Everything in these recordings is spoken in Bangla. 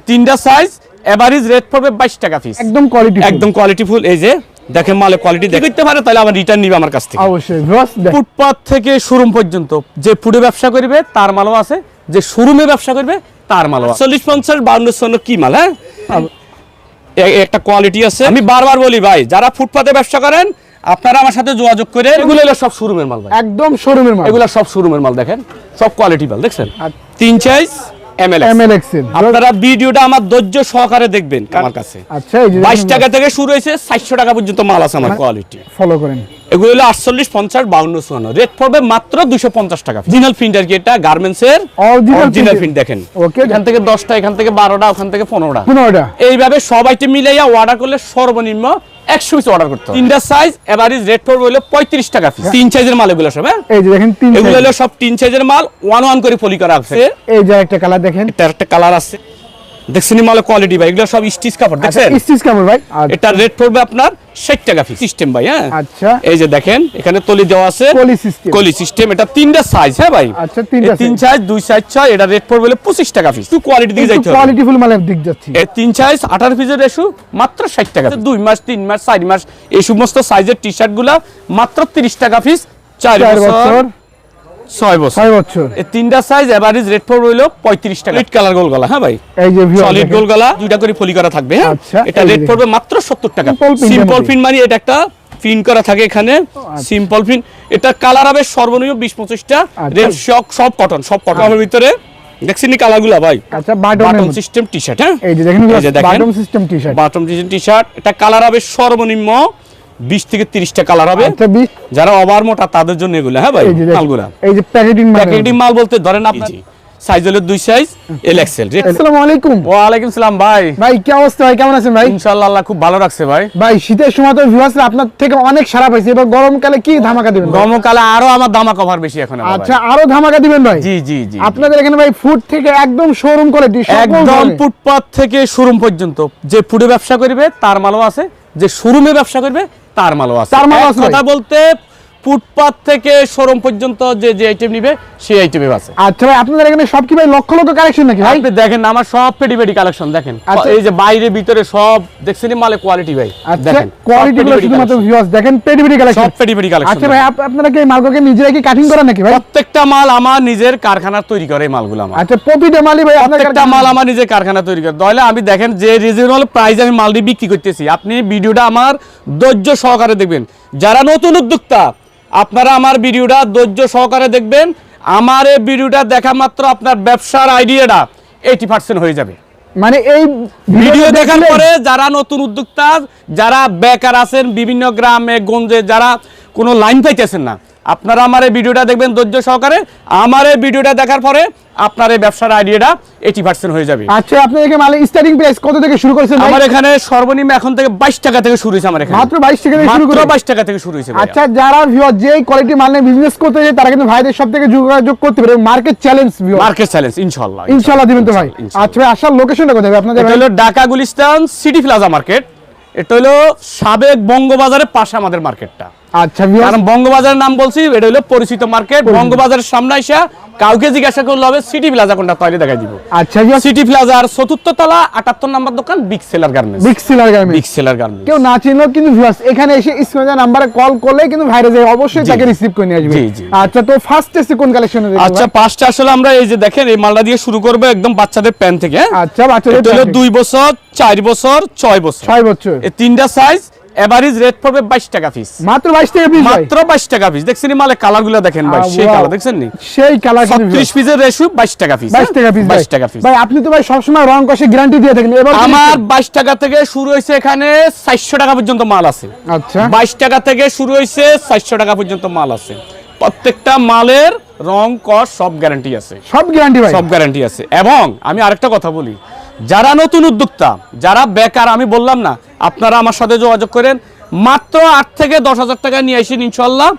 তিনটা সাইজ এভারেজ রেট পড়বে বাইশ টাকা পিস একদম কোয়ালিটি একদম কোয়ালিটি ফুল এই যে দেখেন মালে কোয়ালিটি দেখতে পারে তাহলে আমার রিটার্ন নিবে আমার কাছ থেকে? অবশ্যই ফুটপাথ থেকে শোরুম পর্যন্ত যে ফুডে ব্যবসা করবে তার মালও আছে। যে শোরুমে ব্যবসা করবে তার মালও আছে। চল্লিশ পঞ্চাশ বাউন্ন চন্ন কি মাল হ্যাঁ? একটা কোয়ালিটি আছে। আমি বারবার বলি ভাই যারা ফুটপাতে ব্যবসা করেন আপনারা আমার সাথে যোগাযোগ করে এগুলো হলো সব শোরুমের মাল ভাই। একদম শোরুমের মাল। এগুলো সব শোরুমের মাল দেখেন। সব কোয়ালিটি মাল দেখছেন? আর- তিন সাইজ এমএল এমএল এক্সেল আপনারা ভিডিওটা আমার ধৈর্য সহকারে দেখবেন আমার কাছে। আচ্ছা টাকা থেকে শুরু হয়েছে টাকা পর্যন্ত মাল আছে আমার কোয়ালিটি ফলো করেন। এগুলো হলো রেট পড়বে মাত্র দুশো পঞ্চাশ টাকা অরিজিনাল প্রিন্ট কি এটা? গার্মেন্টস এর অরিজিনাল প্রিন্ট দেখেন। Okay. এখান থেকে এখান ওখান থেকে এইভাবে সব আইটেম মিলাইয়া অর্ডার করলে সর্বনিম্ন একশো পিস অর্ডার করতে হবে। তিনটা সাইজ এভারেজ রেট পড়বে হলো পঁয়ত্রিশ টাকা পিস তিন সাইজের মাল এগুলো সব হ্যাঁ? এই যে দেখেন তিন এগুলো হলো সব তিন সাইজের মাল ওয়ান ওয়ান করে ফলি করা আছে। এই যে একটা কালার দেখেন। একটা কালার আছে। দেখছেন মালের কোয়ালিটি ভাই এগুলো সব স্টিচ কাপড় আচ্ছা দেখছেন? স্টিচ কাপড় ভাই আচ্ছা, এটার রেট পড়বে আপনার ষাট টাকা পিস সিস্টেম ভাই হ্যাঁ? আচ্ছা। এই যে দেখেন এখানে তলি দেওয়া আছে পলি সিস্টেম কলি সিস্টেম এটা তিনটা সাইজ হ্যাঁ ভাই? আচ্ছা, তিনটা তিন সাইজ দুই সাইজ ছয় এটা রেট পড়বে হলো পঁচিশ টাকা পিস তুই কোয়ালিটি একটু যাইতে হবে। কোয়ালিটি ফুল মালের দিক যাচ্ছি। এই তিন সাইজ আঠারো পিসের রেশু মাত্র ষাট টাকা দুই মাস তিন মাস চার মাস এই সমস্ত সাইজের টি শার্টগুলা মাত্র তিরিশ টাকা পিস চার বছর। ছয় বছর। ছয় বছর। এই তিনটা সাইজ এভারেজ রেট পড়বে হলো পঁয়ত্রিশ টাকা। রেড কালার গোল গলা হ্যাঁ ভাই? এই যে সলিড গোল গলা দুইটা করে ফলি করা থাকবে হ্যাঁ? আচ্ছা, এটা রেট পড়বে মাত্র সত্তর টাকা। Simple print এর সিম্পল মধ্যে। মানে এটা একটা প্রিন্ট করা থাকে এখানে। আচ্ছা। সিম্পল প্রিন্ট এটা কালার হবে সর্বনিম্ন বিশ পঁচিশটা। আচ্ছা। রেড সব সব কটন সব কটনের ভিতরে। দেখছেন কালারগুলা ভাই? আচ্ছা বাটন সিস্টেম টি শার্ট হ্যাঁ? এই যে দেখেন এই যে দেখেন। Button system T shirt button T shirt এটা কালার হবে সর্বনিম্ন বিশ থেকে তিরিশটা কালার হবে। আচ্ছা যারা ওভার মোটা তাদের জন্য এগুলো হ্যাঁ ভাই মালগুলা। এই যে প্যাকেটিং প্যাকেটিং মাল বলতে ধরেন আপনি সাইজ হলো দুই সাইজ এল এক্সেল আসসালামু আলাইকুম। ওয়ালাইকুম সালাম ভাই। ভাই কি অবস্থা ভাই? কেমন আছেন ভাই? ইনশাআল্লাহ আল্লাহ খুব ভালো রাখছে ভাই। ভাই শীতের সময় তো ভিউয়ার্স আপনার থেকে অনেক সারা পাইছি। এবার গরমকালে কি ধামাকা দিবেন গরমকালে আরও আমার বেশি এখন আচ্ছা আরও ধামাকা দিবেন ভাই? জি জি জি আপনাদের এখানে ভাই ফুড থেকে একদম শোরুম কোয়ালিটি একদম ফুটপাথ থেকে শোরুম পর্যন্ত। যে ফুডে ব্যবসা করবে তার মালও আছে। যে শোরুমে ব্যবসা করবে তার মালও আছে। তার মালও আছে কথা বলতে ফুটপাথ থেকে শোরুম পর্যন্ত যে যে আইটেম নিবে সেই আইটেমে আছে আচ্ছা ভাই আপনাদের এখানে সব কি ভাই লক্ষ লক্ষ কালেকশন নাকি ভাই? আপনি দেখেন আমার সব পেডি পেডি কালেকশন দেখেন। আচ্ছা। এই যে বাইরে ভিতরে সব দেখছেন মালে কোয়ালিটি ভাই আচ্ছা দেখেন। কোয়ালিটি গুলো শুধুমাত্র ভিউয়ার্স দেখেন কালেকশন সব পেডি পেডি কালেকশন আচ্ছা ভাই আপনারা কি মালগুলোকে নিজেরাই কি কাটিং করেন নাকি ভাই? প্রত্যেকটা মাল আমার নিজের কারখানা তৈরি করে এই মালগুলো আমার। আচ্ছা প্রতিটা মালই ভাই আপনার প্রত্যেকটা মাল আমার নিজের কারখানা তৈরি করে। তাহলে আমি দেখেন যে রিজনেবল প্রাইস আমি মালটি বিক্রি করতেছি। আপনি ভিডিওটা আমার ধৈর্য সহকারে দেখবেন। যারা নতুন উদ্যোক্তা আপনারা আমার ভিডিওটা ধৈর্য সহকারে দেখবেন। আমার এই ভিডিওটা দেখা মাত্র আপনার ব্যবসার আইডিয়াটা এইটি পার্সেন্ট হয়ে যাবে। মানে এই ভিডিও দেখার পরে যারা নতুন উদ্যোক্তা যারা বেকার আছেন বিভিন্ন গ্রামে গঞ্জে যারা কোনো লাইন পাইতেছেন না আপনারা আমার এই ভিডিওটা দেখবেন ধৈর্য সহকারে। আমার এই ভিডিওটা দেখার পরে আপনার এই ব্যবসার আইডিয়াটা এইটি পার্সেন্ট হয়ে যাবে। আচ্ছা আপনি এখানে মালের স্টার্টিং প্রাইস কত থেকে শুরু করেছেন আমার এখানে সর্বনিম্ন এখন থেকে বাইশ টাকা থেকে শুরু হয়েছে আমার এখানে। মাত্র 22 টাকা থেকে শুরু করে বাইশ টাকা থেকে শুরু হয়েছে আচ্ছা যারা ভিউয়ার যে কোয়ালিটি মাল নিয়ে বিজনেস করতে চায় তারা কিন্তু ভাইদের সব থেকে যোগাযোগ করতে পারে। Market challenge viewer market challenge ইনশাল্লাহ ইনশাআল্লাহ। দিবেন তো ভাই। আচ্ছা আসার লোকেশনটা কোথায়? আপনাদের এটা? হলো Dhaka Gulistan City Plaza market এটা হলো সাবেক বঙ্গবাজারের পাশে আমাদের মার্কেটটা আচ্ছা কারণ বঙ্গবাজারের নাম বলছি এটা হলো পরিচিত মার্কেট বঙ্গবাজারের সামনে এসে কাউকে জিজ্ঞাসা করলে হবে সিটি প্লাজা কোনটা দেখাই দিব। আচ্ছা সিটি প্লাজার চতুর্থ তলা আটাত্তর নাম্বার দোকান Big Seller Garments Big Seller Garments Big Seller Garments কেউ না চিনলেও কিন্তু ভিউয়ার্স এখানে এসে স্ক্রিনে নাম্বারে কল করলে কিন্তু ভাইরে যে অবশ্যই তাকে রিসিভ করে নিয়ে আসবে। আচ্ছা তো ফার্স্ট এসে কোন কালেকশনে দেখব আচ্ছা আসলে আমরা এই যে দেখেন এই মালটা দিয়ে শুরু করব একদম বাচ্চাদের প্যান্ট থেকে হ্যাঁ? আচ্ছা বাচ্চাদের এটা হলো প্যান্ট। দুই বছর চার বছর ছয় বছর। ছয় বছর। এই তিনটা সাইজ এভারেজ রেট পড়বে বাইশ টাকা পিস মাত্র বাইশ টাকা পিস মাত্র বাইশ টাকা পিস দেখছেন মালে কালারগুলো দেখেন ভাই সেই কালার দেখছেন নি সেই কালার পিসের রেশু বাইশ টাকা পিস বাইশ টাকা পিস বাইশ টাকা পিস ভাই আপনি তো ভাই সবসময় রং কষে গ্যারান্টি দিয়ে থাকেন। এবার আমার দিচ্ছেন? বাইশ টাকা থেকে শুরু হয়েছে এখানে চারশো টাকা পর্যন্ত মাল আছে। আচ্ছা। বাইশ টাকা থেকে শুরু হয়েছে চারশো টাকা পর্যন্ত মাল আছে। প্রত্যেকটা মালের রং কস সব গ্যারান্টি আছে। সব গ্যারান্টি ভাই। সব গ্যারান্টি আছে। এবং আমি আরেকটা কথা বলি যারা নতুন উদ্যোক্তা যারা বেকার আমি বললাম না আপনারা আমার সাথে যোগাযোগ করেন। মাত্র আট থেকে দশ হাজার টাকা নিয়ে আসেন ইনশাল্লাহ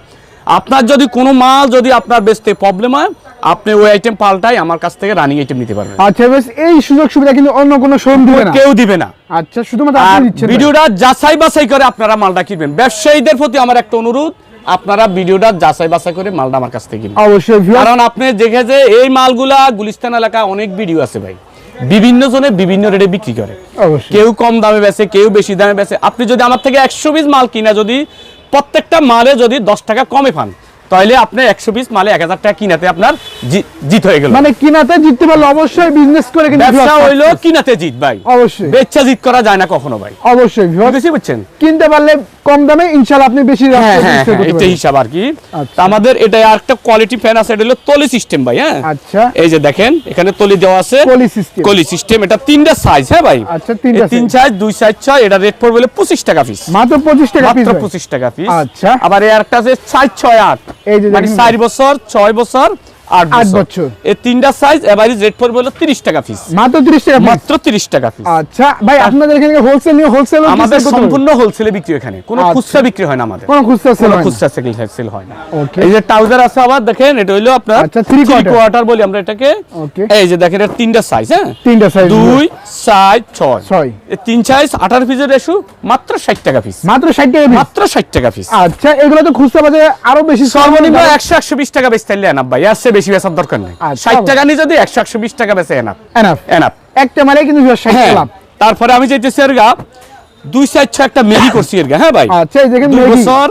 আপনার যদি কোনো মাল যদি আপনার বেচতে প্রবলেম হয় আপনি ওই আইটেম পাল্টাই আমার কাছ থেকে রানিং আইটেম নিতে পারবেন। আচ্ছা বেশ এই সুযোগ সুবিধা কিন্তু অন্য কোনো শোরুম দিবে না? কেউ দিবে না। আচ্ছা শুধুমাত্র আপনি দিচ্ছেন। ভিডিওটা যাচাই বাছাই করে আপনারা মালটা কিনবেন। ব্যবসায়ীদের প্রতি আমার একটা অনুরোধ আপনারা ভিডিওটা যাচাই বাছাই করে মালটা আমার কাছ থেকে কিনবেন অবশ্যই কারণ আপনি দেখে যে এই মালগুলা গুলিস্তান এলাকা অনেক ভিডিও আছে ভাই। বিভিন্ন জনে বিভিন্ন রেটে বিক্রি করে। কেউ কম দামে বেচে কেউ বেশি দামে বেচে। আপনি যদি আমার থেকে একশো পিস মাল কিনা যদি প্রত্যেকটা মালে যদি দশ টাকা কমে পান তাহলে আপনি একশো পিস মালে এক হাজার টাকা কিনাতে আপনার জিত হয়ে গেল। মানে কিনাতে জিততে পারলে অবশ্যই বিজনেস করে ব্যবসা হইল কিনাতে জিত ভাই। অবশ্যই। বেচা জিত করা যায় না কখনো ভাই। অবশ্যই বুঝতে পারছেন? কিনতে পারলে কম দামে ইনশাআল্লাহ আপনি বেশি হ্যাঁ হ্যাঁ হ্যাঁ, এটা হিসাব আর কি। আচ্ছা। আমাদের এটা আরেকটা কোয়ালিটি ফ্যান আছে এটা হলো তলি সিস্টেম ভাই হ্যাঁ? আচ্ছা। এই যে দেখেন এখানে তলি দেওয়া আছে। সিস্টেম কলি সিস্টেম এটা তিনটা সাইজ হ্যাঁ ভাই? আচ্ছা, তিনটা তিন সাইজ দুই সাইজ ছয় এটা রেট পড়বে পঁচিশ টাকা পিস মাত্র পঁচিশ টাকা পিস মাত্র পঁচিশ টাকা পিস আচ্ছা। আবার এই আরেকটা আছে সাইজ ছয় আট। এই যে মানে বছর ছয় বছর আট আট বছর। বছর। এই তিনটা সাইজ এভারেজ রেট পড়বে হলো তিরিশ টাকা পিস মাত্র তিরিশ টাকা মাত্র তিরিশ টাকা পিস আচ্ছা ভাই আপনাদের এখানে হোলসেল নিয়ে হোলসেল আমাদের সম্পূর্ণ হোলসেলে বিক্রি এখানে। কোনো আচ্ছা। খুচরা বিক্রি হয় না আমাদের। কোনো খুচরা সেল হয় খুচরা সেল সেল হয় না। এই যে ট্রাউজার আছে আবার দেখেন এটা হইল আপনার আচ্ছা, three quarter। কোয়ার্টার বলি আমরা এটাকে। এই যে দেখেন এটা তিনটা সাইজ হ্যাঁ? তিনটা সাইজ দুই সাইজ ছয়। ছয়। এই তিন সাইজ আঠারো পিসের রেশু মাত্র ষাট টাকা পিস মাত্র ষাট টাকা পিস মাত্র ষাট টাকা পিস আচ্ছা এগুলো তো খুচরা বাজারে আরও বেশি সর্বনিম্ন একশো একশো বিশ টাকা বেচতে এনাফ ভাই আসছে বেশি বেচার দরকার নেই। আচ্ছা। ষাট টাকা নিয়ে যদি একশো একশো বিশ টাকা বেচে এনাফ। এনাফ। এনাফ। একটা মালে কিন্তু হ্যাঁ তারপরে আমি চাইতেছি এর গা দুই ছয় একটা মেরি করছি এর গা হ্যাঁ ভাই? আচ্ছা এই দেখেন দুই বছর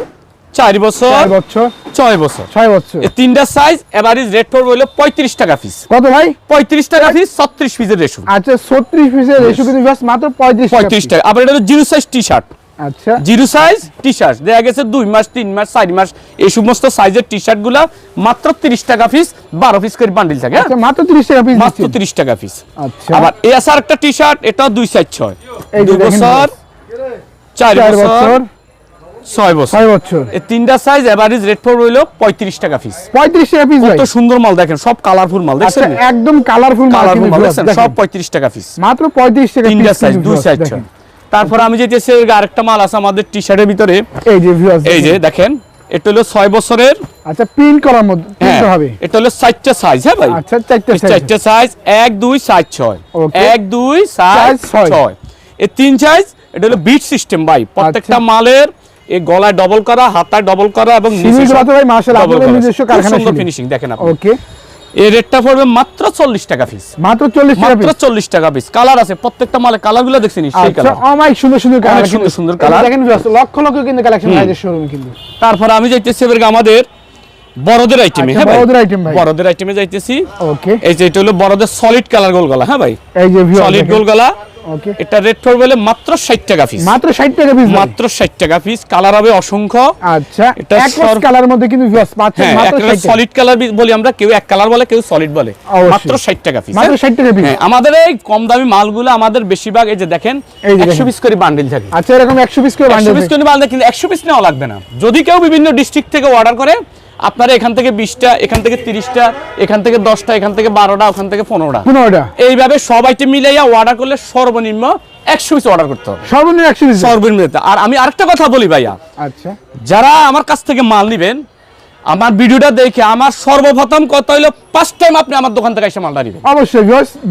চার বছর বছর। ছয় বছর। ছয় বছর। এই তিনটা সাইজ এভারেজ রেট পড়বে হলো পঁয়ত্রিশ টাকা পিস কত ভাই? পঁয়ত্রিশ টাকা পিস ছত্রিশ পিসের রেশু আচ্ছা ছত্রিশ পিসের রেশু কিন্তু মাত্র পঁয়ত্রিশ পঁয়ত্রিশ টাকা। আবার এটা হলো জিরো সাইজ টি শার্ট আচ্ছা। জিরো সাইজ টি শার্ট দেখা গেছে দুই মাস তিন মাস চার মাস এই সমস্ত সাইজের টি শার্টগুলা মাত্র তিরিশ টাকা পিস বারো পিস করে বান্ডিল থাকে হ্যাঁ? আচ্ছা মাত্র তিরিশ টাকা পিস মাত্র তিরিশ টাকা পিস আচ্ছা। আবার একটা টি শার্ট এটাও দুই সাইজ ছয়। দুই বছর চার বছর বছর ছয় বছর। ছয় বছর। এই তিনটা সাইজ এভারেজ রেট পঁয়ত্রিশ টাকা পিস পঁয়ত্রিশ টাকা পিস কত সুন্দর মাল দেখেন সব কালারফুল মাল দেখছেন? একদম কালারফুল কালারফুল মাল দেখছেন? সব পঁয়ত্রিশ টাকা পিস মাত্র পঁয়ত্রিশ টাকা তিনটা সাইজ দুই সাইজ দেখেন। তারপর আমি যেতেছি আরেকটা মাল আছে আমাদের টি শার্টের ভিতরে। এই যে এই যে দেখেন। এটা হলো ছয় বছরের আচ্ছা প্রিন্ট করার মধ্যে হ্যাঁ হবে। এটা হলো চারটা সাইজ হ্যাঁ ভাই? আচ্ছা চারটে সাইজ এক দুই সাইজ ছয়। এক দুই সাইজ ছয়। এই তিন সাইজ এটা হলো বিট সিস্টেম ভাই। প্রত্যেকটা মালের এই গলায় ডবল করা হাতায় ডবল করা এবং। নিজস্ব কারখানা ফিনিশিং দেখেন আপনি। ওকে এই রেটটা পড়বে মাত্র চল্লিশ টাকা পিস মাত্র চল্লিশ মাত্র চল্লিশ টাকা পিস কালার আছে প্রত্যেকটা মালে কালারগুলো দেখছেন সেই কালার অনেক সুন্দর সুন্দর কালার সুন্দর সুন্দর colour। দেখেন লক্ষ লক্ষ কিন্তু কালেকশন ভাইদের শোরুমে কিন্তু। তারপরে আমি যাইতেছি এবার আমাদের বড়দের আইটেমে আচ্ছা, হ্যাঁ বড়দের আইটেম ভাই। বড়দের আইটেমে যাইতেছি। ওকে এই যে এটা হলো বড়দের সলিড কালার গোল গলা হ্যাঁ ভাই? এই যে সলিড দেখেন। এটা রেট পড়বে হলে মাত্র ষাট টাকা পিস মাত্র 60 টাকা পিস মাত্র ষাট টাকা পিস কালার হবে অসংখ্য। আচ্ছা এটা এক কালার মধ্যে কিন্তু পাচ্ছেন হ্যাঁ মাত্র সলিড কালার বলি আমরা কেউ এক কালার বলে কেউ সলিড বলে। মাত্র ষাট টাকা পিস মাত্র 60 টাকা পিস হ্যাঁ আমাদের এই কম দামি মালগুলো আমাদের বেশিরভাগ এই যে দেখেন এই যে একশো দেখেন। পিস করে বান্ডিল থাকে। আচ্ছা এরকম 100 পিস করে একশো পিস করে বান্ডিল কিন্তু একশো পিস নেওয়া লাগবে না। যদি কেউ বিভিন্ন ডিস্ট্রিক্ট থেকে অর্ডার করে আপনারা এখান থেকে বিশটা এখান থেকে তিরিশটা এখান থেকে দশটা এখান থেকে বারোটা ওখান থেকে পনেরোটা। পনেরোটা। এইভাবে সব আইটেম মিলাইয়া অর্ডার করলে সর্বনিম্ন একশো পিস অর্ডার করতে হবে। সর্বনিম্ন 100 পিস সর্বনিম্ন। আর আমি আরেকটা কথা বলি ভাইয়া। আচ্ছা। যারা আমার কাছ থেকে মাল নিবেন আমার ভিডিওটা দেখে আমার সর্বপ্রথম কথা হলো ফার্স্ট টাইম আপনি আমার দোকান থেকে এসে মালটা নিবেন। অবশ্যই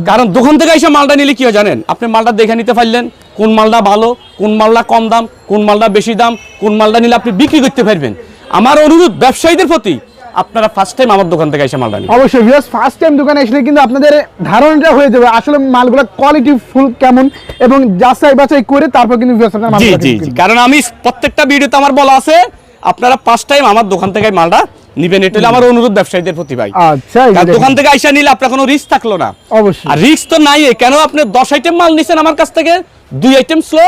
কারণ দোকান থেকে এসে মালটা নিলে কি হয় জানেন? আপনি মালটা দেখে নিতে পারলেন কোন মালটা ভালো কোন মালটা কম দাম কোন মালটা বেশি দাম কোন মালটা নিলে আপনি বিক্রি করতে পারবেন। আমার অনুরোধ ব্যবসায়ীদের প্রতি আপনারা ফার্স্ট টাইম আমার দোকান থেকে এসে মালটা নিন অবশ্যই ভিউয়ার্স ফার্স্ট টাইম দোকানে আসলে কিন্তু আপনাদের ধারণাটা হয়ে যাবে আসলে মালগুলো কোয়ালিটি ফুল কেমন এবং যাচাই বাছাই করে তারপর কিন্তু viewers আপনারা মালগুলো জি জি। কারণ আমি প্রত্যেকটা ভিডিওতে আমার বলা আছে আপনারা ফার্স্ট টাইম আমার দোকান থেকে মালটা নিবেন। এটা আমার অনুরোধ ব্যবসায়ীদের প্রতি ভাই। আচ্ছা। দোকান থেকে আইসা নিলে আপনার কোনো রিস্ক থাকল না। অবশ্যই। আর রিস্ক তো নাই কেন আপনি দশ আইটেম মাল নিছেন আমার কাছ থেকে? দুই আইটেম স্লো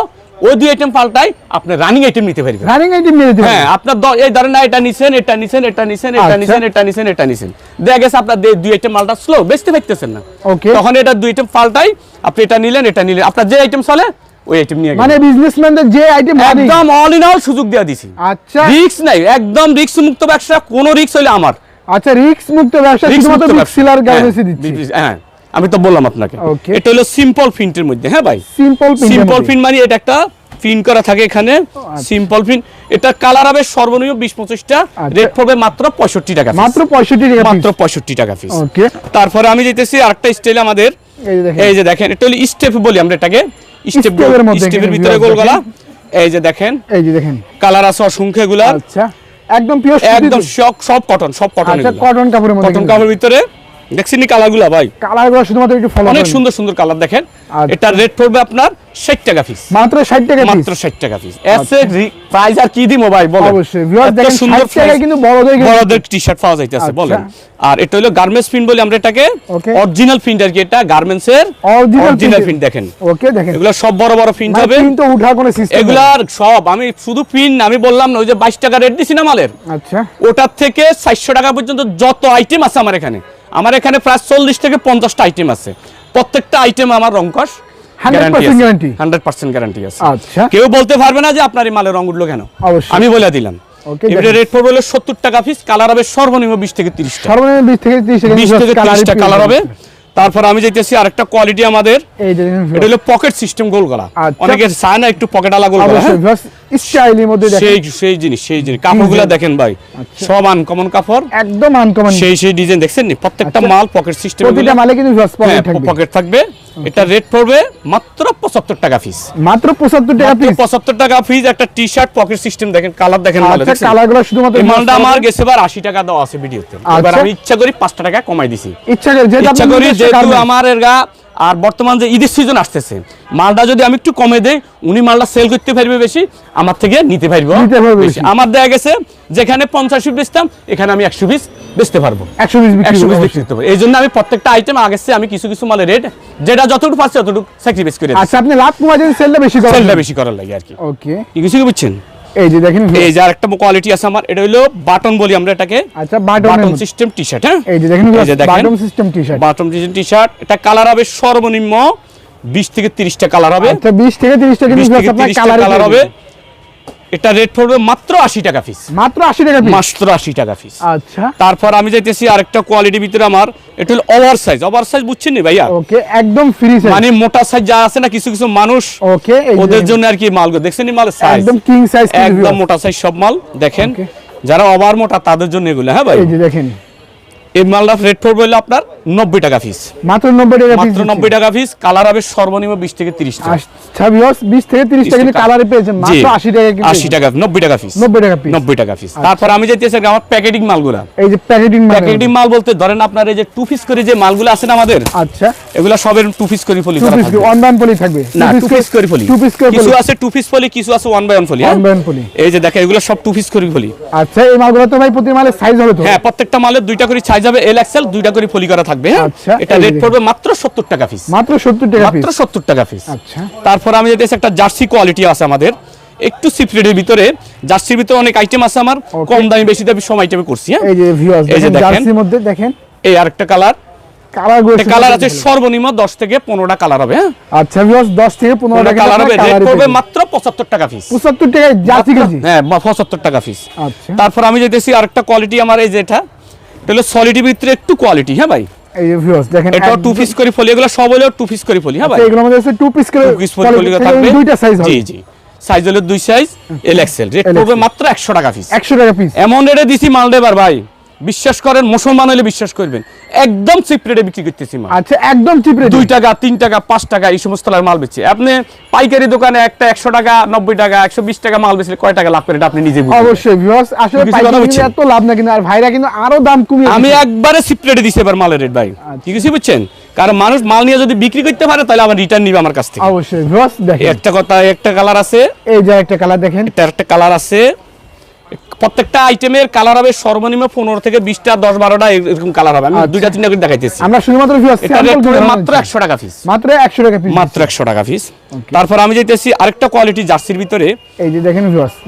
ওই দুই আইটেম পাল্টাই আপনি রানিং আইটেম নিতে পারবেন। রানিং আইটেম নিয়ে যেতে হ্যাঁ আপনার এই ধরেন না এটা নিছেন এটা নিছেন এটা নিছেন এটা আচ্ছা। নিছেন এটা নিছেন এটা নিছেন। দেখা গেছে আপনার দুই আইটেম মালটা স্লো বেচতে পারতেছেন না। Okay. তখন এটা দুই আইটেম পাল্টাই আপনি এটা নিলেন এটা নিলেন। আপনার যে আইটেম চলে ওই আইটেম নিয়ে মানে। বিজনেসম্যানদের যে আইটেম একদম অল ইন অল সুযোগ দেওয়া দিছি। আচ্ছা। রিস্ক নাই একদম রিস্ক মুক্ত ব্যবসা কোনো রিস্ক হইলে আমার। আচ্ছা রিস্ক মুক্ত ব্যবসা রিস্ক শুধুমাত্র ব্যবসা। সিলার হ্যাঁ, দিচ্ছি। হ্যাঁ। আমি তো বললাম আপনাকে। এটা হলো সিম্পল প্রিন্টের মধ্যে হ্যাঁ ভাই? সিম্পল সিম্পল প্রিন্ট মানে এটা একটা প্রিন্ট করা থাকে এখানে। আচ্ছা। সিম্পল প্রিন্ট এটা কালার হবে সর্বনিম্ন বিশ পঁচিশটা আচ্ছা। রেট পড়বে মাত্র পঁয়ষট্টি টাকা মাত্র পঁয়ষট্টি টাকা মাত্র পঁয়ষট্টি টাকা পিস ওকে তারপরে আমি যেতেছি আরেকটা স্টাইল আমাদের। এই যে দেখেন। এই যে দেখেন এটা হলো স্টেপ বলি আমরা এটাকে। স্টেপ স্টেপের ভিতরে গোল গলা। এই যে দেখেন। এই যে দেখেন। কালার আছে অসংখ্য এগুলা আচ্ছা। একদম পিওর একদম সব সব কটন সব কটন আচ্ছা কটন কাপড়ের মধ্যে কটন কাপড়ের ভিতরে দেখছেন কালারগুলা ভাই? কালারগুলো শুধুমাত্র একটু ফলো অনেক সুন্দর সুন্দর কালার দেখেন। আচ্ছা। এটা রেট পড়বে আপনার ষাট টাকা পিস মাত্র 60 টাকা পিস মাত্র ষাট টাকা পিস এসে প্রাইস আর কি দিব ভাই বলেন? অবশ্যই। ভিউয়ার্স দেখেন সুন্দর 60 টাকায় price। কিন্তু বড়দের বড়দের টি শার্ট পাওয়া যাইতেছে আচ্ছা। বলেন? আর এটা হলো গার্মেন্টস প্রিন্ট বলি আমরা এটাকে. অরিজিনাল প্রিন্ট আর কি এটা গার্মেন্টস এর অরিজিনাল প্রিন্ট দেখেন। ওকে দেখেন। এগুলো সব বড় বড় প্রিন্ট হবে। কিন্তু উঠার কোনো সিস্টেম এগুলার সব আমি শুধু প্রিন্ট আমি বললাম না ওই যে বাইশ টাকা রেট দিছি না মালের। আচ্ছা। ওটার থেকে চারশো টাকা পর্যন্ত যত আইটেম আছে আমার এখানে। আমার এখানে প্রায় চল্লিশ থেকে পঞ্চাশটা আইটেম আছে। প্রত্যেকটা আইটেম আমার 100% হান্ড্রেড পার্সেন্ট গ্যারান্টি আছে। আচ্ছা। কেউ বলতে পারবে না যে আপনার এই মালের রং উঠল কেন। আমি বলে দিলাম। রেট পড়বে হলো সত্তর টাকা পিস কালার হবে সর্বনিম্ন বিশ থেকে তিরিশ সর্বনিম্ন 20 থেকে তিরিশ বিশ থেকে তিরিশটা কালার হবে। তারপর আমি যাইতেছি আরেকটা কোয়ালিটি আমাদের। এটা হলো পকেট সিস্টেম গোল গলা। অনেকে চায় না একটু পকেট আলা গোল গলা হ্যাঁ? স্টাইলের মধ্যে দেখেন। সেই সেই জিনিস সেই জিনিস। কাপড়গুলো দেখেন ভাই আচ্ছা। সব আনকমন কাপড়। একদম আনকমন সেই সেই ডিজাইন দেখছেন নি? প্রত্যেকটা আচ্ছা। মাল পকেট সিস্টেম প্রতিটা মালে কিন্তু পকেট থাকবে। পকেট থাকবে। এটা রেট পড়বে মাত্র পঁচাত্তর টাকা পিস মাত্র 75 টাকা পিস পঁচাত্তর টাকা পিস একটা টি শার্ট পকেট সিস্টেম দেখেন কালার দেখেন মালে আচ্ছা কালারগুলো শুধুমাত্র মালটা আমার। গেছে বার আশি টাকা দেওয়া আছে ভিডিওতে। এবার আচ্ছা। আমি ইচ্ছা করি পাঁচটা টাকা কমাই দিছি। ইচ্ছা করে ইচ্ছা করি যেহেতু আমার গা আর বর্তমান যে ঈদের সিজন আসতেছে মালটা যদি আমি একটু কমে দেই উনি মালটা সেল করতে পারবে বেশি আমার থেকে নিতে পারব। আমার দেখা গেছে যেখানে পঞ্চাশ পিস বেচতাম এখানে আমি একশো পিস বেচতে পারব। 120 বিক্রি একশো পিস বিক্রি করতে পারব। এই জন্য আমি প্রত্যেকটা আইটেম আগে আমি কিছু কিছু মালের রেট যেটা যতটুকু পাচ্ছি ততটুকু স্যাক্রিফাইস করে আচ্ছা আপনি লাভ কমাই সেলটা বেশি সেলটা বেশি করার লাগে আর কি। ওকে কিছু কি বুঝছেন? এই যে দেখেন এই যে আরেকটা কোয়ালিটি আছে আমার এটা হলো বাটন বলি আমরা এটাকে। আচ্ছা বাটন সিস্টেম টি শার্ট হ্যাঁ? এই যে দেখেন button system T-shirt button T shirt এটা কালার হবে সর্বনিম্ন বিশ থেকে তিরিশটা কালার হবে। আচ্ছা 20 থেকে 30 টাকা বিশ কিন্তু থেকে আপনার কালার হবে। এটা রেট পড়বে মাত্র আশি টাকা পিস মাত্র 80 টাকা মাত্র আশি টাকা পিস আচ্ছা। তারপর আমি যাইতেছি আরেকটা কোয়ালিটির ভিতরে আমার এটা হলো ওভার সাইজ ওভার সাইজ বুঝছেন নি ভাইয়া? ওকে একদম ফ্রি সাইজ মানে মোটা সাইজ যা আছে না কিছু কিছু মানুষ ওকে ওদের জন্য আর কি মাল দেখছেন নি মালের সাইজ একদম কিং সাইজ একদম মোটা সাইজ সব মাল দেখেন। যারা ওভার মোটা তাদের জন্য এগুলো হ্যাঁ ভাই? এই যে দেখেন। এই মালটা রেট পড়বে হলো আপনার নব্বই টাকা পিস মাত্র 90 টাকা মাত্র নব্বই টাকা পিস কালার হবে সর্বনিম্ন বিশ থেকে তিরিশ আচ্ছা ভিউয়ার্স 20 থেকে 30 টাকা কালারে পেয়েছেন মাত্র 80 টাকা কিন্তু আশি টাকা নব্বই টাকা পিস 90 টাকা পিস নব্বই টাকা পিস তারপর আমি যেতেছি আমার প্যাকেটিং মালগুলা। এই যে প্যাকেটিং প্যাকেটিং মাল বলতে ধরেন আপনার এই যে টু পিস করে যে মালগুলো আছে না আমাদের আচ্ছা। এগুলা সবের টু পিস করে ফলি ওয়ান বাই পলি থাকবে। না টু পিস করে ফলি টু পিস করে কিছু আছে টু পিস ফলি কিছু আছে ওয়ান বাই ওয়ান ফলি? ওয়ান বাই পলি। এই যে দেখেন এগুলো সব টু পিস করে ফলি আচ্ছা এই মালগুলো তো ভাই প্রতি মালের সাইজ হবে তো? হ্যাঁ প্রত্যেকটা মালের দুইটা করে সাইজ হবে এল এক্সেল দুইটা করে ফলি করা থাকবে হ্যাঁ? আচ্ছা, এটা রেট পড়বে মাত্র সত্তর টাকা পিস মাত্র 70 টাকা পিস মাত্র সত্তর টাকা পিস আচ্ছা। তারপর আমি যেতেছি একটা জার্সি কোয়ালিটি আছে আমাদের। একটু ভিতরে জার্সির ভিতরে অনেক আইটেম আছে আমার। কম দামি বেশি দামি সব আইটেমে করছি হ্যাঁ? এই যে ভিউয়ার্স এই যে দেখেন দেখেন। জার্সির মধ্যে দেখেন। এই আরেকটা কালার কালার আছে সর্বনিম্ন দশ থেকে পনেরোটা কালার হবে হ্যাঁ? আচ্ছা ভিউয়ার্স 10 থেকে 15 কালার হবে। রেট মাত্র পঁচাত্তর টাকা পিস 75 জার্সি হ্যাঁ টাকা পিস আচ্ছা। তারপর আমি যেতেছি আরেকটা কোয়ালিটি আমার এই যেটা এটা হলো সলিডের ভিতরে একটু কোয়ালিটি হ্যাঁ ভাই? এই যে ভিউয়ার্স দেখেন এটা টু পিস করে ফলি এগুলো সব হলো টু পিস করে ফলি হ্যাঁ ভাই? এগুলো মধ্যে আছে টু পিস করে টু পিস ফলি থাকবে। দুইটা সাইজ হবে। জি জি। সাইজ হলো দুই সাইজ এল এক্সেল রেট পড়বে মাত্র একশো টাকা পিস 100 টাকা পিস এমন রেটে দিছি মাল দেবার ভাই। বিশ্বাস করেন মুসলমান হলে বিশ্বাস করবেন। একদম চিপ রেটে বিক্রি করতেছি মাল। আচ্ছা একদম চিপ রেট? দুই টাকা তিন টাকা পাঁচ টাকা এই সমস্ত মাল বেচছে আপনি পাইকারি দোকানে একটা একশো টাকা নব্বই টাকা একশো বিশ টাকা মাল বেচলে কয় টাকা লাভ করে আপনি নিজে অবশ্যই আসলে? এত লাভ না কিন্তু আর ভাইরা কিন্তু আরও দাম কমিয়ে আমি। একবারে সিপ্রেটে দিছি এবার মালের রেট ভাই। আচ্ছা। ঠিক আছে বুঝছেন? কারণ মানুষ মাল নিয়ে যদি বিক্রি করতে পারে তাহলে আমার রিটার্ন নিবে আমার কাছ থেকে। অবশ্যই ভিউয়ার্স দেখেন। একটা কথা একটা কালার আছে। এই যে একটা কালার দেখেন। একটা কালার আছে। প্রত্যেকটা আইটেমের কালার হবে সর্বনিম্ন পনেরো থেকে বিশটা দশ বারোটা এরকম কালার হবে। আমি আচ্ছা। দুইটা তিনটা করে দেখাইতেছি। আমরা শুধুমাত্র মাত্র একশো টাকা পিস মাত্র 100 টাকা পিস মাত্র একশো টাকা পিস তারপর আমি যাইতেছি আরেকটা কোয়ালিটি জার্সির ভিতরে। এই যে দেখেন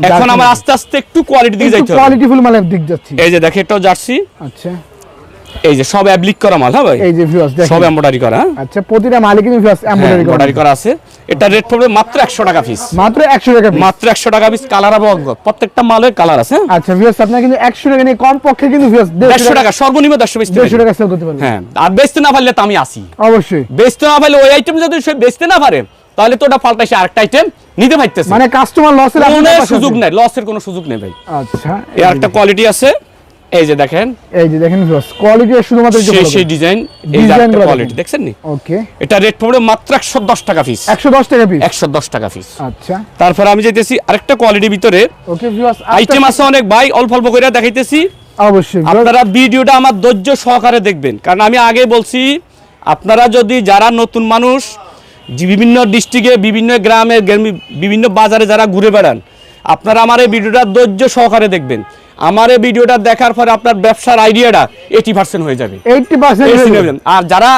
এখন আমার আস্তে আস্তে একটু কোয়ালিটি দিকে যাইতে হবে। কোয়ালিটি ফুল মালের দিক যাচ্ছি। এই যে দেখে এটাও জার্সি আচ্ছা। এই যে সব অ্যাপ্লিক করা মাল হ্যাঁ ভাই? এই যে ভিউয়ার্স সব দেখেন এমব্রয়ডারি করা হ্যাঁ? আচ্ছা প্রতিটা মালে কিন্তু ভিউয়ার্স এমব্রয়ডারি এমব্রয়ডারি করা আছে। এটা রেট পড়বে মাত্র একশো টাকা পিস মাত্র 100 টাকা মাত্র একশো টাকা পিস কালার প্রত্যেকটা মালের কালার আছে হ্যাঁ? আচ্ছা ভিউয়ার্স আপনারা কিন্তু 100 টাকা নিয়ে কম পক্ষে কিন্তু ভিউয়ার্স টাকা সর্বনিম্ন দেড়শো পিস 150 টাকা সেল করতে পারবেন। হ্যাঁ আর বেচতে না পারলে তো আমি আসি। অবশ্যই। বেচতে না পারলে ওই আইটেম যদি সে বেচতে না পারে তাহলে তো ওটা পাল্টাইছে আরেকটা আইটেম নিতে পারতেছে। মানে কাস্টমার লসের কোনো সুযোগ নেই লসের কোনো সুযোগ নেই ভাই। আচ্ছা এই আরেকটা কোয়ালিটি আছে। এই যে দেখেন। এই যে দেখেন ভিউয়ার্স কোয়ালিটি শুধুমাত্র সেই সেই ডিজাইন এই কোয়ালিটি দেখছেন নি? ওকে এটা রেট পড়বে মাত্র একশো দশ টাকা পিস 110 টাকা পিস একশো দশ টাকা পিস আচ্ছা। তারপরে আমি যেতেছি আরেকটা কোয়ালিটির ভিতরে। ওকে ভিউয়ার্স আইটেম আছে অনেক ভাই অল্প অল্প করে দেখাইতেছি। অবশ্যই আপনারা ভিডিওটা আমার ধৈর্য সহকারে দেখবেন। কারণ আমি আগে বলছি আপনারা যদি যারা নতুন মানুষ বিভিন্ন ডিস্ট্রিক্টে বিভিন্ন গ্রামে- বিভিন্ন বাজারে যারা ঘুরে বেড়ান আপনারা আমার এই ভিডিওটা ধৈর্য সহকারে দেখবেন। আমার এই ভিডিওটা দেখার পরে আপনার ব্যবসার আইডিয়াটা এইটি পার্সেন্ট হয়ে যাবে। 80% এই হয়ে যাবে। সিনেমা। আর যারা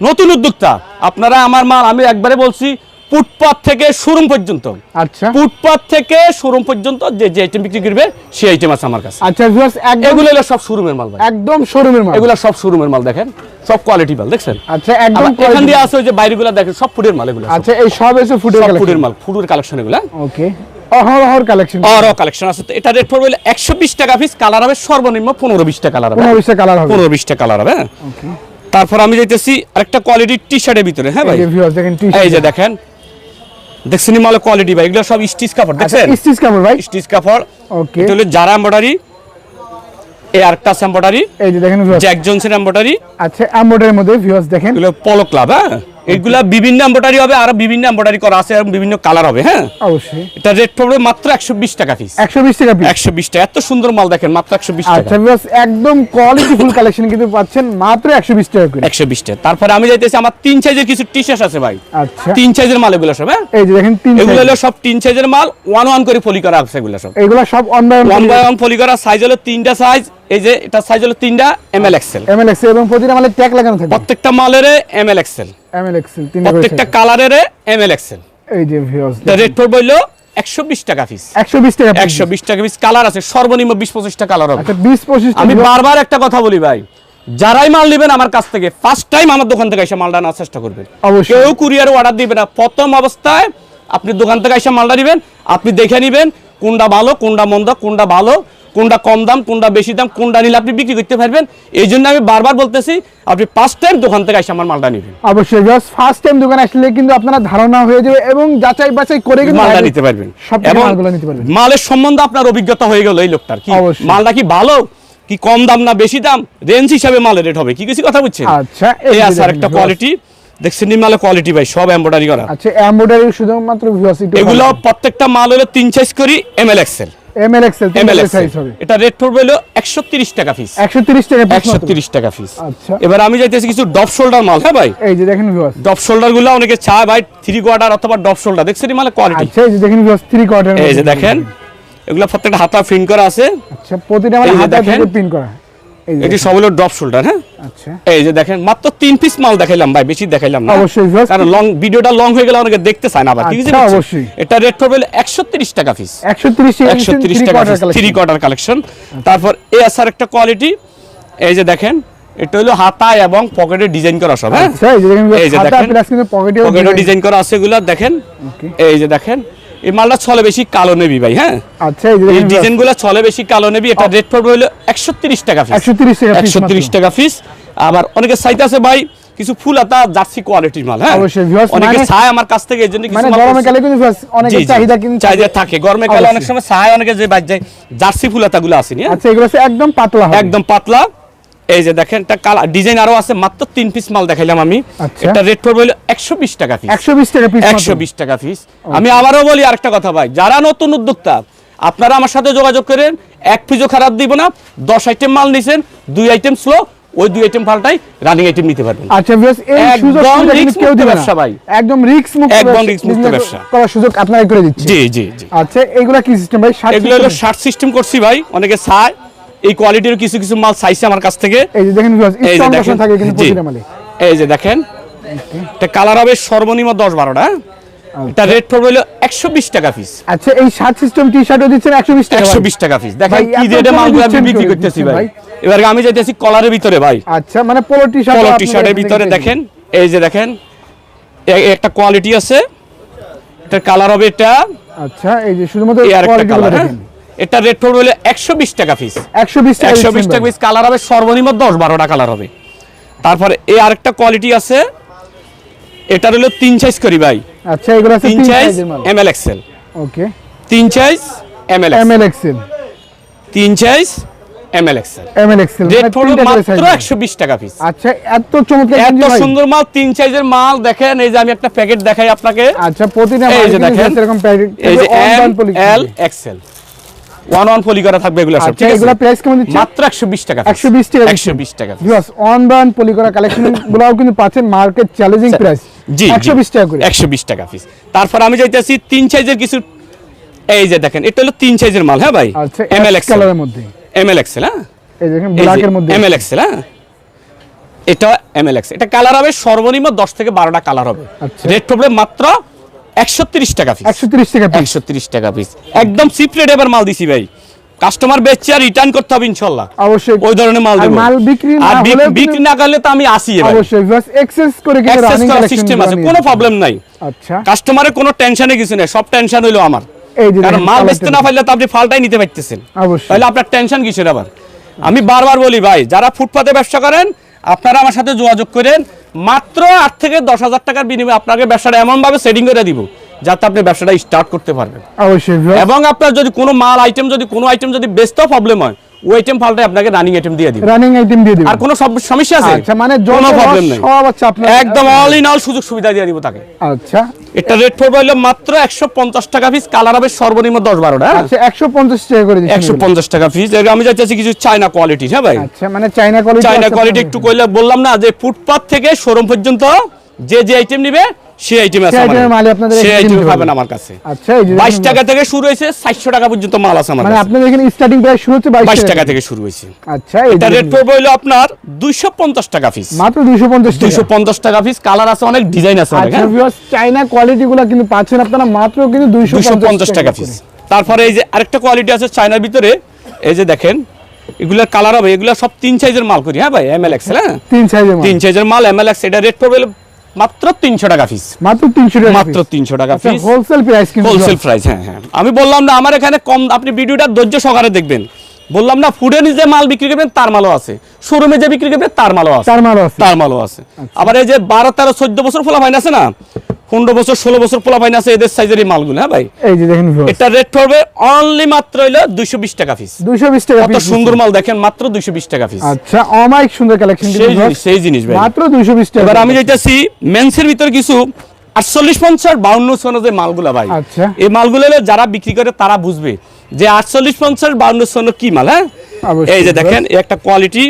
নতুন উদ্যোক্তা আপনারা আমার মাল আমি একবারে বলছি ফুটপাথ থেকে শোরুম পর্যন্ত। আচ্ছা। ফুটপাথ থেকে শোরুম পর্যন্ত যে যে আইটেম বিক্রি করবে সেই আইটেম আছে আমার কাছে। আচ্ছা একদম এগুলো হলো সব শোরুমের মাল ভাই। একদম শোরুমের মাল। এগুলা সব শোরুমের মাল দেখেন। সব কোয়ালিটি মাল দেখছেন? আচ্ছা একদম এখান দিয়ে আছে ওই যে বাইরেগুলো দেখেন সব ফুডের মাল এগুলো আচ্ছা এই সব এসে কালেকশন ফুডের মাল ফুডের কালেকশন এগুলা ওকে অহরহর কালেকশন কালেকশন আছে। তো এটা রেট পড়বে টাকা পিস কালার হবে সর্বনিম্ন কালার হবে। পনেরো বিশটা কালার হবে। পনেরো বিশটা কালার হবে? তারপর আমি যাইতেছি আরেকটা কোয়ালিটির টি শার্টের ভিতরে হ্যাঁ ভাই? এই যে দেখেন টি এই যে দেখেন। দেখছেন মালে কোয়ালিটি ভাই এগুলো সব স্টিচ কাপড় আচ্ছা দেখছেন? স্টিচ কাপড় ভাই। স্টিচ কাপড়। ওকে এটা হলো জারা এম্বয়ডারি এই আরেকটা এম্বয়ডারি এই যে দেখেন জ্যাক জনসন এম্বয়ডারি আচ্ছা এমব্রয়ডারির মধ্যে ভিউয়ার্স দেখেন। এগুলো পলো ক্লাব হ্যাঁ? এগুলা বিভিন্ন এম্বয়ডারি হবে আর বিভিন্ন এম্বয়ডারি করা আছে এবং বিভিন্ন কালার হবে হ্যাঁ? অবশ্যই। এটা রেট পড়বে মাত্র একশো বিশ টাকা পিস একশো বিশ টাকা পিস একশো বিশ টাকা এত সুন্দর মাল দেখেন মাত্র একশো বিশ টাকা। আচ্ছা ভিউয়ার্স একদম কোয়ালিটি ফুল কালেকশন কিন্তু পাচ্ছেন মাত্র একশো বিশ টাকা করে। একশো বিশ টাকা। তারপরে আমি যাইতেছি আমার তিন সাইজের কিছু টি শার্ট আছে ভাই। আচ্ছা। তিন সাইজের মাল এগুলো সব হ্যাঁ? এই যে দেখেন তিন এগুলো হলো সব তিন সাইজের মাল ওয়ান ওয়ান করে ফলি করা আছে এগুলো সব। এগুলো সব অন বাই ওয়ান ফলি করা সাইজ হলো তিনটা সাইজ এই যে এটা সাইজ হলো তিনটা M L XL M L X এবং প্রতিটা মালে ট্যাগ লাগানো থাকে। প্রত্যেকটা মালের M L XL M L X তিনটা প্রত্যেকটা কালারের এম এল এক্সেল এই যে ভিউয়ার্স রেট পড়বে হলো একশো বিশ টাকা পিস একশো বিশ টাকা piece। একশো বিশ টাকা পিস কালার আছে সর্বনিম্ন বিশ পঁচিশটা কালার হবে। আচ্ছা বিশ পঁচিশ আমি বারবার একটা কথা বলি ভাই যারাই মাল নেবেন আমার কাছ থেকে ফার্স্ট টাইম আমার দোকান থেকে এসে মালটা নেওয়ার চেষ্টা করবেন। কেউ কুরিয়ার অর্ডার দিবে না। প্রথম অবস্থায় আপনি দোকান থেকে এসে মালটা নেবেন আপনি দেখে নেবেন কোনটা ভালো কোনটা মন্দ কোনটা ভালো কোনটা কম দাম কোনটা বেশি দাম কোনটা নিলে আপনি বিক্রি করতে পারবেন। এই জন্য আমি বারবার বলতেছি আপনি ফার্স্ট টাইম দোকান থেকে এসে আমার মালটা নেবেন। অবশ্যই ভিউয়ার্স ফার্স্ট টাইম দোকানে আসলে কিন্তু আপনারা ধারণা হয়ে যাবে এবং যাচাই বাছাই করে কিন্তু মালটা নিতে পারবেন। সব এবং মালগুলো নিতে পারবেন। মালের সম্বন্ধে আপনার অভিজ্ঞতা হয়ে গেল এই লোকটার। কি মালটা কি ভালো কি কম দাম না বেশি দাম? রেঞ্জ হিসাবে মালের রেট হবে। কি কিছু কথা বুঝছেন? আচ্ছা এই আছে একটা কোয়ালিটি দেখছেন নি কোয়ালিটি ভাই সব এমব্রয়ডারি করা। আচ্ছা এমব্রয়ডারি শুধুমাত্র ভিউয়ার্স এগুলো প্রত্যেকটা মাল হলো তিন সাইজ করি M L XL M L XL size হবে। এটা রেট পড়বে হলো একশো তিরিশ টাকা পিস একশো তিরিশ টাকা piece একশো তিরিশ টাকা পিস আচ্ছা। এবার আমি যাইতেছি কিছু ডপ শোল্ডার মাল হ্যাঁ ভাই? এই যে দেখেন ভিউয়ার্স ডপ শোল্ডারগুলো অনেকে চায় ভাই থ্রি কোয়ার্টার অথবা ডপ শোল্ডার দেখছেন নি কোয়ালিটি আচ্ছা এই যে দেখেন ভিউয়ার্স থ্রি কোয়ার্টার এই যে দেখেন এগুলো প্রত্যেকটা হাতা প্রিন্ট করা আছে। আচ্ছা প্রতিটা মানে যে থেকে করা। এটি সব হলো ড্রপ শোল্ডার হ্যাঁ? আচ্ছা। এই যে দেখেন মাত্র তিন পিস মাল দেখাইলাম ভাই বেশি দেখাইলাম না। অবশ্যই কারণ লং ভিডিওটা লং হয়ে গেলে অনেকে দেখতে চায় না আবার ঠিক আছে আচ্ছা, অবশ্যই। এটা রেট পড়বে একশো টাকা পিস একশো তিরিশ টাকা থ্রি কোয়ার্টার কালেকশন তারপর এ আসার একটা কোয়ালিটি এই যে দেখেন এটা হলো হাতা এবং পকেটে ডিজাইন করা সব হ্যাঁ? আচ্ছা এই যে দেখেন পকেটেও পকেটে ডিজাইন করা আছে এগুলো দেখেন। এই যে দেখেন এই মালটা চলে বেশি কালো নেবি ভাই হ্যাঁ? আচ্ছা এই চলে বেশি কালো নেবি এটা রেট পড়বে হলো টাকা পিস টাকা পিস আবার অনেকে চাইতে আছে ভাই কিছু ফুল আতা জার্সি কোয়ালিটির মাল হ্যাঁ? অনেকে মানে- চায় আমার কাছ থেকে এই জন্য কিছু মানে গরমে কালে কিন্তু চাহিদা কিন্তু চাহিদা থাকে। গরমে কালে অনেক সময় চায় অনেকে যে বাজ যায় জার্সি ফুল আতা গুলো আসেনি হ্যাঁ? আচ্ছা এগুলো একদম পাতলা একদম পাতলা। এই যে দেখেন একটা কালার ডিজাইন আরও আছে মাত্র তিন পিস মাল দেখাইলাম আমি। এটা রেট পড়বে হলো একশো বিশ টাকা পিস একশো বিশ টাকা পিস একশো বিশ টাকা পিস আমি আবারও বলি আরেকটা কথা ভাই যারা নতুন উদ্যোক্তা আপনারা আমার সাথে যোগাযোগ করেন এক পিজও খারাপ দিব না দশ আইটেম মাল নিছেন দুই আইটেম স্লো ওই দুই আইটেম ফালটাই রানিং আইটেম নিতে পারবেন। আচ্ছা ভিউয়ার্স এই সুযোগ কিন্তু কেউ দিবে না। ভাই। একদম রিস্ক মুক্ত একদম risk মুক্ত ব্যবসা। করার সুযোগ আপনারা করে দিচ্ছি জি জি জি। আচ্ছা এইগুলা কি সিস্টেম ভাই? এগুলো হলো? শার্ট সিস্টেম করছি ভাই অনেকে চায়। এই কোয়ালিটির কিছু কিছু মাল চাইছে আমার কাছ থেকে। এই যে দেখেন এই যে দেখেন। থাকে কিন্তু প্রতিটা মালে। এই যে দেখেন। এটা কালার হবে সর্বনিম্ন দশ বারোটা। এটা রেট পড়বে হলো একশো বিশ টাকা পিস আচ্ছা এই ষাট সিস্টেম টি শার্টও দিচ্ছেন একশো বিশ টাকা একশো ভাই। বিশ টাকা পিস দেখেন কি রেটে কমে মালগুলো আমি বিক্রি করতেছি ভাই? এবার আমি যাইতেছি কলারের ভিতরে ভাই। আচ্ছা মানে পোলো টি শার্ট পলো টি শার্টের ভিতরে দেখেন। এই যে দেখেন। একটা কোয়ালিটি আছে। এটার কালার হবে এটা। আচ্ছা এই যে শুধুমাত্র কোয়ালিটি কালার হ্যাঁ? দেখেন। এটা রেট পড়বে হলো একশো বিশ টাকা পিস একশো বিশ টাকা একশো বিশ টাকা। পিস কালার হবে সর্বনিম্ন দশ বারোটা কালার হবে। তারপরে এই আরেকটা কোয়ালিটি আছে এটার হলো তিন সাইজ করি ভাই। আচ্ছা এগুলো আছে তিন size M L XL okay তিন size M L M L XL তিন size M L XL M L XL rate করে মাত্র size। একশো বিশ টাকা পিস আচ্ছা এত চমৎকার এত সুন্দর মাল তিন সাইজের মাল দেখেন এই যে আমি একটা প্যাকেট দেখাই আপনাকে। আচ্ছা প্রতিটা এই মাল যে দেখেন এরকম প্যাকেট এই যে M L XL one one poly করা থাকবে এগুলো সব আচ্ছা ঠিক আছে? এগুলা প্রাইস কেমন দিচ্ছে? মাত্র একশো বিশ টাকা 120 টাকা একশো বিশ টাকা। ভিউয়ার্স ব্র্যান্ড পলিকরা কালেকশন গুলাও কিন্তু পাচ্ছেন মার্কেট চ্যালেঞ্জিং প্রাইস জি 120 টাকা করে। একশো বিশ টাকা পিস তারপর আমি যাইতেছি তিন সাইজের কিছু এই যে দেখেন এটা হলো তিন সাইজের মাল হ্যাঁ ভাই? আচ্ছা এম এল এক্স কালারের মধ্যে। এম এল এক্সেল হ্যাঁ? এই দেখেন ব্ল্যাকের মধ্যে। এম এল এক্সেল হ্যাঁ? এটা এম এল এক্স এটা কালার হবে সর্বনিম্ন দশ থেকে বারোটা কালার হবে। আচ্ছা। রেট প্রবলেম মাত্র একশো তিরিশ টাকা পিস 130 টাকা পিস একশো তিরিশ টাকা পিস একদম চিপ রেট এবার মাল দিছি ভাই। কাস্টমার বেচছে আর রিটার্ন করতে হবে ইনশাল্লাহ। অবশ্যই। ওই ধরনের মাল আর মাল বিক্রি না আর বিক্রি না করলে তো আমি আসি এবার। অবশ্যই ভিউয়ার্স এক্সেস করে কিন্তু রানিং করার সিস্টেম আছে। কোনো প্রবলেম নাই। আচ্ছা। কাস্টমারের কোনো টেনশনে কিছু নেই। সব টেনশন হইল আমার। কারণ মাল বেচতে না পারলে তো আপনি ফালটাই নিতে পারতেছেন। তাহলে আপনার টেনশন কিসের আবার? আমি বারবার বলি ভাই যারা ফুটপাতে ব্যবসা করেন আপনারা আমার সাথে যোগাযোগ করেন। মাত্র আট থেকে দশ হাজার টাকার বিনিময়ে আপনাকে ব্যবসাটা এমন ভাবে সেটিং করে দিব যাতে আপনি ব্যবসাটা স্টার্ট করতে পারবেন। অবশ্যই এবং আপনার যদি কোনো মাল আইটেম যদি কোনো আইটেম যদি বেস্ট প্রবলেম হয় ওই আইটেম আপনাকে রানিং আইটেম দিয়ে দিব। রানিং আইটেম দিয়ে দিবেন আর কোনো সমস্যা আছে? আচ্ছা মানে কোনো প্রবলেম নেই সব আছে আপনার একদম অল ইন অল সুযোগ সুবিধা দিয়ে দিব তাকে। আচ্ছা। এটা রেট পড়বে হলো মাত্র একশো পঞ্চাশ টাকা পিস কালার হবে সর্বনিম্ন দশ বারোটা আচ্ছা 150 টাকা করে একশো এগুলো। পঞ্চাশ টাকা পিস আমি চাইছি কিছু চায়না কোয়ালিটি হ্যাঁ ভাই? আচ্ছা মানে চায়না কোয়ালিটি চায়না কোয়ালিটি একটু কইলে বললাম না যে ফুটপাত থেকে শোরুম পর্যন্ত যে যে আইটেম নিবে সেই আইটেম আছে সেই আইটেম পাবেন আমার কাছে। আচ্ছা বাইশ টাকা থেকে শুরু হয়েছে চারশো টাকা পর্যন্ত মাল আছে আমার মানে আপনাদের এখানে স্টার্টিং প্রাইস শুরু হচ্ছে 22 বাইশ টাকা থেকে। শুরু হয়েছে। আচ্ছা এটা রেট পড়বে হলো আপনার দুইশো পঞ্চাশ টাকা পিস মাত্র 250 দুইশো টাকা। পঞ্চাশ টাকা পিস কালার আছে অনেক ডিজাইন আছে অনেক আচ্ছা হ্যাঁ? ভিউয়ার্স চাইনা কোয়ালিটি গুলো কিন্তু পাচ্ছেন আপনারা মাত্র কিন্তু দুইশো 250 পঞ্চাশ টাকা পিস তারপরে এই যে আরেকটা কোয়ালিটি আছে চায়নার ভিতরে এই যে দেখেন এগুলোর কালার হবে এগুলো সব তিন সাইজের মাল করি হ্যাঁ ভাই? এম এল এক্স হ্যাঁ? তিন সাইজের তিন সাইজের মাল এম এল এক্স এটা রেট পড়বে মাত্র তিনশো টাকা পিস মাত্র 300 টাকা মাত্র তিনশো টাকা পিস হোলসেল প্রাইস কিন্তু হোলসেল প্রাইস হ্যাঁ হ্যাঁ। আমি বললাম না আমার এখানে কম আপনি ভিডিওটা ধৈর্য সহকারে দেখবেন। বললাম না ফুডে যে মাল বিক্রি করবেন তার মালও আছে। শোরুমে যে বিক্রি করবেন তার মালও আছে। তার মাল আছে। তার মালও আছে। আবার এই যে বারো তেরো চোদ্দ বছর ফোলা ফাইন আছে না? পনেরো বছর ষোলো বছর ফোলা ফাইন আছে এদের সাইজের এই মালগুলো হ্যাঁ ভাই? এই যে দেখেন এটা রেট পড়বে অনলি মাত্র হইল দুইশো বিশ টাকা পিস 220 টাকা কত সুন্দর মাল দেখেন মাত্র দুইশো বিশ টাকা পিস আচ্ছা অমাইক সুন্দর কালেকশন সেই জিনিস ভাই। মাত্র 220 টাকা এবার আমি যাইতেছি মেন্সের ভিতর কিছু আটচল্লিশ পঞ্চাশ বাউন্ন সোনো যে মালগুলা ভাই। আচ্ছা। এই মালগুলো যারা বিক্রি করে তারা বুঝবে যে আটচল্লিশ পঞ্চাশ বাউন্ন সোনো কি মাল হ্যাঁ? এই যে দেখেন একটা কোয়ালিটি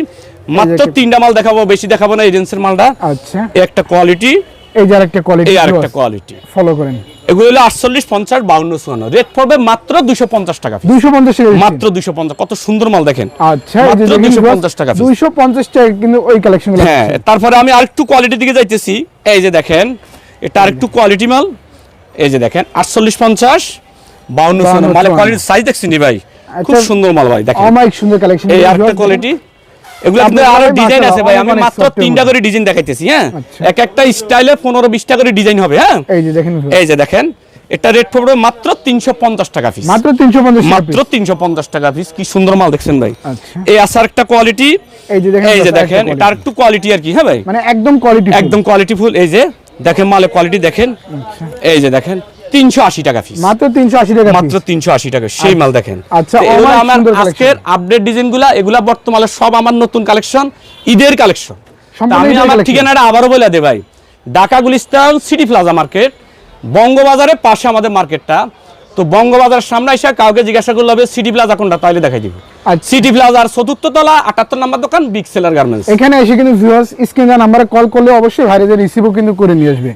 মাত্র তিনটা মাল দেখাবো বেশি দেখাবো না এজেন্সির মালটা। আচ্ছা। একটা কোয়ালিটি এই যে আরেকটা কোয়ালিটি এই আরেকটা কোয়ালিটি ফলো করেন। এগুলো হলো আটচল্লিশ পঞ্চাশ বাউন্ন সোনো রেট পড়বে মাত্র দুশো পঞ্চাশ টাকা। 250 টাকা মাত্র দুশো পঞ্চাশ। কত সুন্দর মাল দেখেন। আচ্ছা দেখেন 250 টাকা piece। 250 টাকা কিন্তু ওই কালেকশনগুলো হ্যাঁ তারপরে আমি আরেকটু কোয়ালিটির দিকে যাইতেছি। এই যে দেখেন এটা আরেকটু কোয়ালিটি মাল। এই যে দেখেন আটচল্লিশ পঞ্চাশ বাউন্ন সোনা মালের কোয়ালিটির সাইজ দেখছি নি ভাই। খুব আচ্ছা, সুন্দর মাল ভাই দেখেন। সুন্দর কালেকশন এই আরেকটা কোয়ালিটি এগুলো আপনাদের আরও ডিজাইন আছে ভাই। আমি মাত্র অনেক soft এর তিনটা করে ডিজাইন দেখাইতেছি হ্যাঁ? আচ্ছা। এক একটা স্টাইলে পনেরো বিশটা করে ডিজাইন হবে হ্যাঁ? এই যে দেখেন এই যে দেখেন এটা রেট পড়বে মাত্র তিনশো পঞ্চাশ টাকা পিস মাত্র 350 মাত্র তিনশো পঞ্চাশ টাকা পিস কি সুন্দর মাল দেখছেন ভাই। আচ্ছা। এই আসার একটা কোয়ালিটি এই যে দেখেন এই যে দেখেন এটা একটু কোয়ালিটি আর কি হ্যাঁ ভাই? মানে একদম কোয়ালিটি একদম কোয়ালিটি ফুল এই যে দেখেন মালের কোয়ালিটি দেখেন। এই যে দেখেন তিনশো আশি টাকা পিস মাত্র 380 টাকা মাত্র তিনশো আশি টাকা। সেই মাল দেখেন। আচ্ছা, আমার আজকের আপডেট ডিজাইনগুলা এগুলা বর্তমানে সব আমার নতুন কালেকশন ঈদের কালেকশন আমি আমার ঠিকানাটা আবারও বলে দে ভাই। Dhaka Gulistan City Plaza market বঙ্গবাজারের পাশে আমাদের মার্কেটটা। তো বঙ্গবাজারের সামনে এসে কাউকে জিজ্ঞাসা করলে হবে সিটি প্লাজা কোনটা তাহলে দেখাই দিব। আচ্ছা। সিটি প্লাজার চতুর্থ তলা আটাত্তর নাম্বার দোকান বিগ সেলার গার্মেন্টস এখানে এসে কিন্তু ভিউয়ার্স স্ক্রিন নাম্বারে কল করলে অবশ্যই ভাইরাদের রিসিভও কিন্তু করে নিয়ে আসবে।